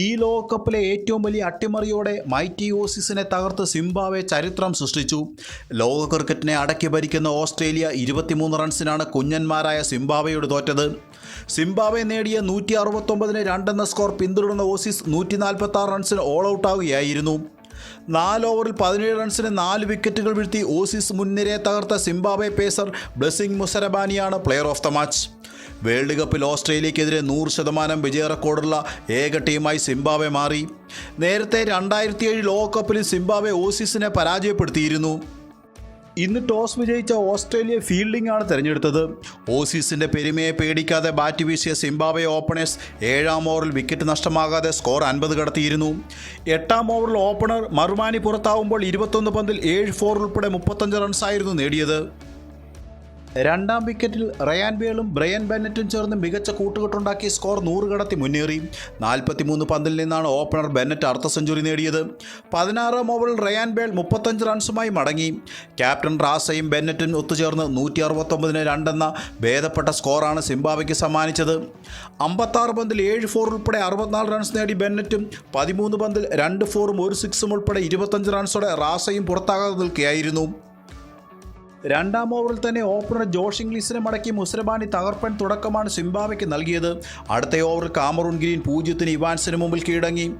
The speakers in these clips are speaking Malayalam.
ഈ ലോകകപ്പിലെ ഏറ്റവും വലിയ അട്ടിമറിയോടെ മൈറ്റി ഓസിസിനെ തകർത്ത് സിംബാവെ ചരിത്രം സൃഷ്ടിച്ചു. ലോക ക്രിക്കറ്റിനെ അടക്കി ഭരിക്കുന്ന ഓസ്ട്രേലിയ ഇരുപത്തിമൂന്ന് റൺസിനാണ് കുഞ്ഞന്മാരായ സിംബാവയോട് തോറ്റത്. സിംബാവെ നേടിയ നൂറ്റി അറുപത്തൊമ്പതിന് രണ്ടെന്ന സ്കോർ പിന്തുടർന്ന ഓസീസ് നൂറ്റി നാൽപ്പത്തി ആറ് റൺസിന് ഓൾ ഔട്ടാവുകയായിരുന്നു നാല് ഓവറിൽ പതിനേഴ് റൺസിന് നാല് വിക്കറ്റുകൾ വീഴ്ത്തി ഓസീസ് മുൻനിരയെ തകർത്ത Zimbabwe pacer Blessing മുസരബാനിയാണ് player of the match world കപ്പിൽ ഓസ്ട്രേലിയക്കെതിരെ നൂറ് ശതമാനം വിജയ റെക്കോർഡുള്ള ഏക ടീമായി സിംബാബെ മാറി. നേരത്തെ രണ്ടായിരത്തി ഏഴ് ലോകകപ്പിൽ സിംബാബെ ഓസീസിനെ പരാജയപ്പെടുത്തിയിരുന്നു. ഇന്ന് ടോസ് വിജയിച്ച ഓസ്ട്രേലിയ ഫീൽഡിംഗ് ആണ് തിരഞ്ഞെടുത്തത്. ഓസീസിന്റെ പെരുമയെ പേടിക്കാതെ ബാറ്റ് വീശിയ സിംബാബ്വെ ഓപ്പണേഴ്സ് ഏഴാം ഓവറിൽ വിക്കറ്റ് നഷ്ടമാകാതെ സ്കോർ അൻപത് കടത്തിയിരുന്നു. എട്ടാം ഓവറിൽ ഓപ്പണർ മറുമാനി പുറത്താവുമ്പോൾ ഇരുപത്തൊന്ന് പന്തിൽ ഏഴ് ഫോർ ഉൾപ്പെടെ മുപ്പത്തഞ്ച് റൺസായിരുന്നു നേടിയത്. രണ്ടാം വിക്കറ്റിൽ റയാൻ ബേളും ബ്രയൻ ബെന്നറ്റും ചേർന്ന് മികച്ച കൂട്ടുകെട്ടുണ്ടാക്കി സ്കോർ നൂറ് കടത്തി മുന്നേറി. നാൽപ്പത്തിമൂന്ന് പന്തിൽ നിന്നാണ് ഓപ്പണർ ബെന്നറ്റ് അർദ്ധ സെഞ്ചുറി നേടിയത്. പതിനാറാം ഓവറിൽ റയാൻ ബേൾ മുപ്പത്തഞ്ച് റൺസുമായി മടങ്ങി. ക്യാപ്റ്റൻ റാസയും ബെന്നറ്റും ഒത്തുചേർന്ന് നൂറ്റി അറുപത്തൊമ്പതിന് രണ്ടെന്ന ഭേദപ്പെട്ട സ്കോറാണ് സിംബാബ്വെക്ക് സമ്മാനിച്ചത്. അമ്പത്താറ് പന്തിൽ ഏഴ് ഫോർ ഉൾപ്പെടെ അറുപത്തിനാല് റൺസ് നേടി ബെന്നറ്റും പതിമൂന്ന് പന്തിൽ രണ്ട് ഫോറും ഒരു സിക്സും ഉൾപ്പെടെ ഇരുപത്തഞ്ച് റൺസോടെ റാസയും പുറത്താകാതെ നിൽക്കുകയായിരുന്നു. രണ്ടാം ഓവറിൽ തന്നെ ഓപ്പണർ ജോഷ് ഇംഗ്ലീസിനെ മടക്കി മുസ്രബാനി തകർപ്പൻ തുടക്കമാണ് സിംബാബ്വയ്ക്ക് നൽകിയത്. അടുത്ത ഓവറിൽ കാമറൂൺ ഗ്രീൻ പൂജ്യത്തിന് ഇവാൻസിന് മുമ്പിൽ കീഴടങ്ങി.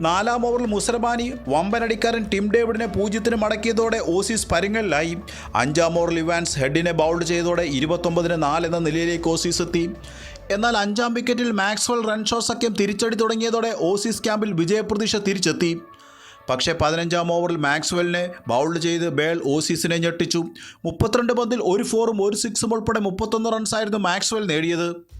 നാലാം ഓവറിൽ മുസ്രബാനി വമ്പനടിക്കാരൻ ടിം ഡേവിഡിനെ പൂജ്യത്തിന് മടക്കിയതോടെ ഓസീസ് പരുങ്ങലിലായി. അഞ്ചാം ഓവറിൽ ഇവാൻസ് ഹെഡിനെ ബൗൾഡ് ചെയ്തതോടെ ഇരുപത്തൊമ്പതിന് നാല് എന്ന നിലയിലേക്ക് ഓസീസ് എത്തി. എന്നാൽ അഞ്ചാം വിക്കറ്റിൽ മാക്സ്വൽ റൺഷോ സഖ്യം തിരിച്ചടി തുടങ്ങിയതോടെ ഓസീസ് ക്യാമ്പിൽ വിജയപ്രതീക്ഷ തിരിച്ചെത്തി. പക്ഷേ പതിനഞ്ചാം ഓവറിൽ മാക്സ്വെല്ലിനെ ബൗൾഡ് ചെയ്ത് ബേൾ ഓസീസിനെ ഞെട്ടിച്ചു. മുപ്പത്തിരണ്ട് പന്തിൽ ഒരു ഫോറും ഒരു സിക്സും ഉൾപ്പെടെ മുപ്പത്തൊന്ന് റൺസായിരുന്നു മാക്സ്വെൽ നേടിയത്.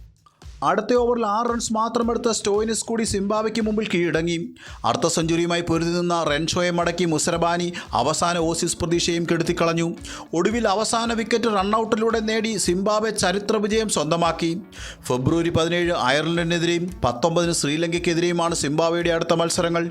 അടുത്ത ഓവറിൽ ആറ് റൺസ് മാത്രമെടുത്ത സ്റ്റോയിനിസ് കൂടി സിംബാബയ്ക്ക് മുമ്പിൽ കീഴടങ്ങി. അർദ്ധ സെഞ്ചുറിയുമായി പൊരുതി നിന്ന റെൻഷോയെ മടക്കി മുസരബാനി അവസാന ഓസീസ് പ്രതീക്ഷയും കെടുത്തിക്കളഞ്ഞു. ഒടുവിൽ അവസാന വിക്കറ്റ് റണ്ണൌട്ടിലൂടെ നേടി സിംബാബെ ചരിത്ര വിജയം സ്വന്തമാക്കി. ഫെബ്രുവരി പതിനേഴ് അയർലൻഡിനെതിരെയും പത്തൊമ്പതിന് ശ്രീലങ്കയ്ക്കെതിരെയുമാണ് സിംബാബയുടെ അടുത്ത മത്സരങ്ങൾ.